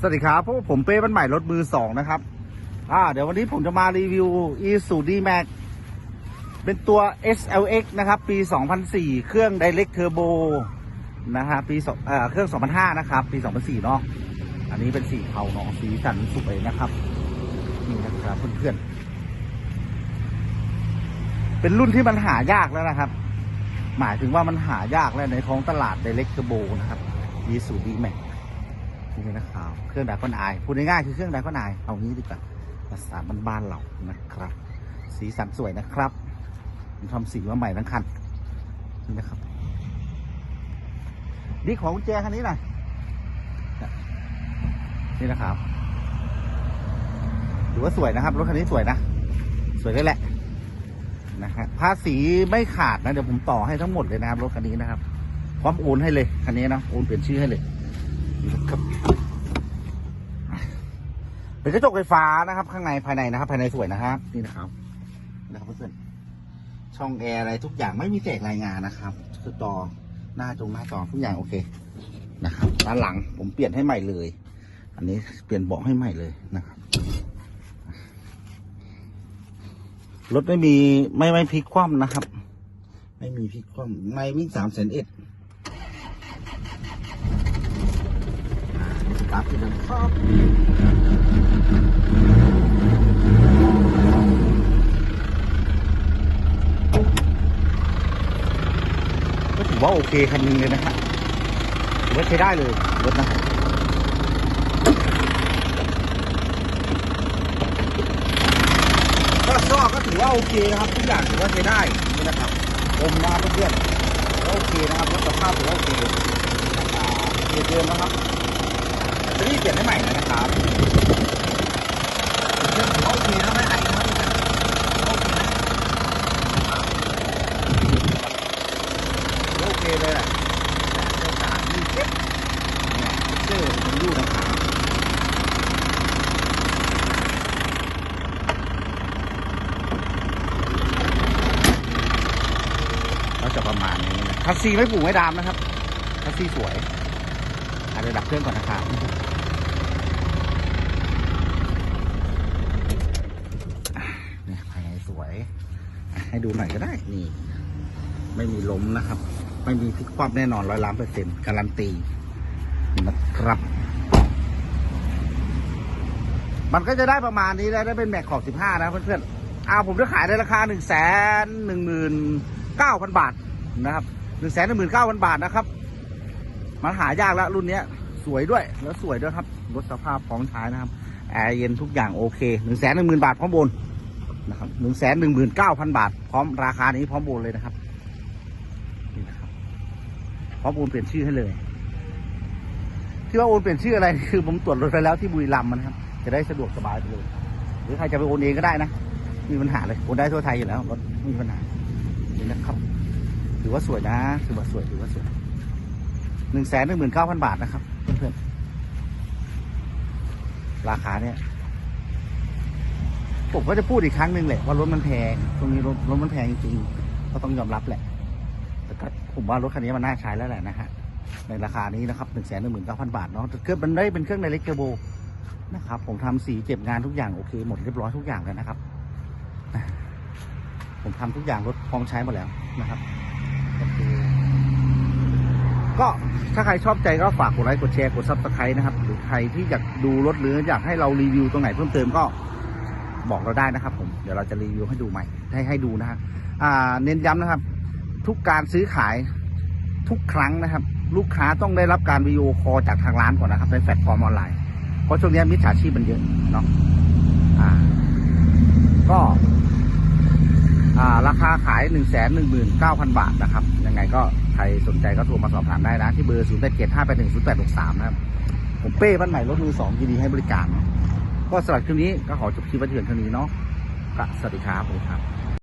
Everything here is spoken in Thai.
สวัสดีครับพวกผมเป้บ้านใหม่รถมือสองนะครับ อ่า เดี๋ยววันนี้ผมจะมารีวิว e s u d Max เป็นตัว SLX นะครับ ปี 2004 เครื่อง Direct Turbo นะฮะปีสองเอ่อเครื่อง 2005 นะครับ ปี 2004 เนาะอันนี้เป็นสีเทาเนาะสีสันสวยนะครับนี่นะครับเพื่อนๆ เป็นรุ่นที่มันหายากแล้วนะครับ หมายถึงว่ามันหายากแล้วในท้องตลาด Direct Turbo นะครับ e s u d Max นี่นะครับ เครื่องดากอนไอพูดง่ายๆคือเครื่องดากอนไอเอางี้ดีกว่าภาษาบ้านๆเรานะครับ สีสันสวยนะครับทำสีมาใหม่ทั้งคันนี่นะครับ นี่ของกุญแจคันนี้หน่อยนี่นะครับถือว่าสวยนะครับ รถคันนี้สวยนะ สวยได้แหละนะฮะภาษีไม่ขาดนะ เดี๋ยวผมต่อให้ทั้งหมดเลยนะครับ รถคันนี้นะครับ พร้อมโอนให้เลยคันนี้นะโอนเปลี่ยนชื่อให้เลย นะครับเป็นกระจกไฟฟ้านะครับ ข้างในภายในนะครับ ภายในสวยนะครับ นี่นะครับนะครับเพื่อนช่องแอร์อะไรทุกอย่างไม่มีแจกรายงานนะครับคือต่อหน้าจงหน้าจอทุกอย่างโอเคนะครับด้านหลังผมเปลี่ยนให้ใหม่เลย อันนี้เปลี่ยนเบาะให้ใหม่เลยนะครับรถไม่มีไม่ไม่พลิกคว่ำนะครับ ไม่มีพลิกคว่ำไม่วิ่งสามแสนเอ็ด สตาร์ทที่นั่นครับก็ถือว่าโอเคคันหนึงเลยนะฮะถือว่าใช้ได้เลยรถนะครับก็ก็ก็ถือว่าโอเคนะครับทุกอย่างถือว่าใช้ได้นี่นะครับอมนะครับเพื่อนๆก็โอเคนะครับรถสภาพถือว่าโอเคอ่าเกียร์เดิมนะครับ จะรีบเปลี่ยนให้ใหม่เลยนะครับเครื่องถือโอเคนะไม่ไอนะครับโอเคนะโอเคเลยแหละเจ้าสารนี่เจ็บเนี่ยเชื่อผมดูนะครับก็จะประมาณนี้นะคัสซีไม่ผูกไม่ดามนะครับคัสซีสวยอาจจะดับเครื่องก่อนนะครับอะเนี่ยภายในส วยให้ดูหน่อยก็ได้ นี่ ไม่มีล้มนะครับ ไม่มีพลิกคว่ำแน่นอนร้อยล้านเปอร์เซ็นต์การันตีนะครับ มันก็จะได้ประมาณนี้แล้วได้เป็นแม็กขอบสิบห้านะเพื่อนๆอ่าผมจะขายในราคาหนึ่งแสนหนึ่งหมื่นเก้าพันบาทนะครับหนึ่งแสนหนึ่งหมื่นเก้าพันบาทนะครับ มันหายากแล้วรุ่นเนี้ย สวยด้วยแล้วสวยด้วยครับรถสภาพพร้อมใช้นะครับแอร์เย็นทุกอย่างโอเคหนึ่งแสนหนึ่งหมื่นบาทพร้อมโอน นะครับหนึ่งแสนหนึ่งหมื่นเก้าพันบาท พร้อมราคานี้พร้อมโอนเลยนะครับนี่นะครับพร้อมโอนเปลี่ยนชื่อให้เลย ที่ว่าโอนเปลี่ยนชื่ออะไรคือผมตรวจรถไปแล้วที่บุรีรัมย์นะครับ จะได้สะดวกสบายไปเลยหรือใครจะไปโอนเองก็ได้นะมีปัญหาเลยโอนได้ทั่วไทยอยู่แล้วรถไม่มีปัญหานี่นะครับ ถือว่าสวยนะถือว่าสวยถือว่าสวยหนึ่งแสนหนึ่งหมื่นเก้าพันบาทนะครับเพื่อนๆราคาเนี่ย ผมก็จะพูดอีกครั้งหนึ่งแหละว่ารถมันแพง ตรงนี้รถรถมันแพงจริงๆก็ต้องยอมรับแหละแต่ก็ผมว่ารถคันนี้มันน่าใช้แล้วแหละนะฮะในราคานี้นะครับหนึ่งแสนหนึ่งหมื่นเก้าพันบาทเนาะเครื่องมันได้เป็นเครื่องในเล็กเทอร์โบนะครับผมทำสีเจ็บงานทุกอย่างโอเค หมดเรียบร้อยทุกอย่างแล้วนะครับ ผมทำทุกอย่างรถพร้อมใช้หมดแล้วนะครับก็ถ้าใครชอบใจก็ฝากกดไลค์กดแชร์กดซับสไครต์นะครับ หรือใครที่อยากดูรถหรืออยากให้เรารีวิวตรงไหนเพิ่มเติมก็ บอกเราได้นะครับ ผมเดี๋ยวเราจะรีวิวให้ดูใหม่ให้ให้ดูนะฮะอ่าเน้นย้ำนะครับ ทุกการซื้อขายทุกครั้งนะครับ ลูกค้าต้องได้รับการวิดีโอคอลจากทางร้านก่อนนะครับในแพลตฟอร์มออนไลน์เพราะช่วงนี้มิจฉาชีพมันเยอะเนาะอ่า ก็อ่ราคาขาย1นึ่งแสนหนึ่งหมื่นเก้าพันบาทนะครับ ยังไงก็ใครสนใจก็โทรมาสอบถามได้นะ ที่เบอร์ 0 8 7 5 8 1 0 8 6 3 นะครับ ผมเป้บ้านใหม่รถมือสองยินดีให้บริการเนาะ ก็สำหรับคลิปนี้ก็ขอจบคลิปไว้เพียงเท่านี้เนาะก็สวัสดีครับสวัสดีครับ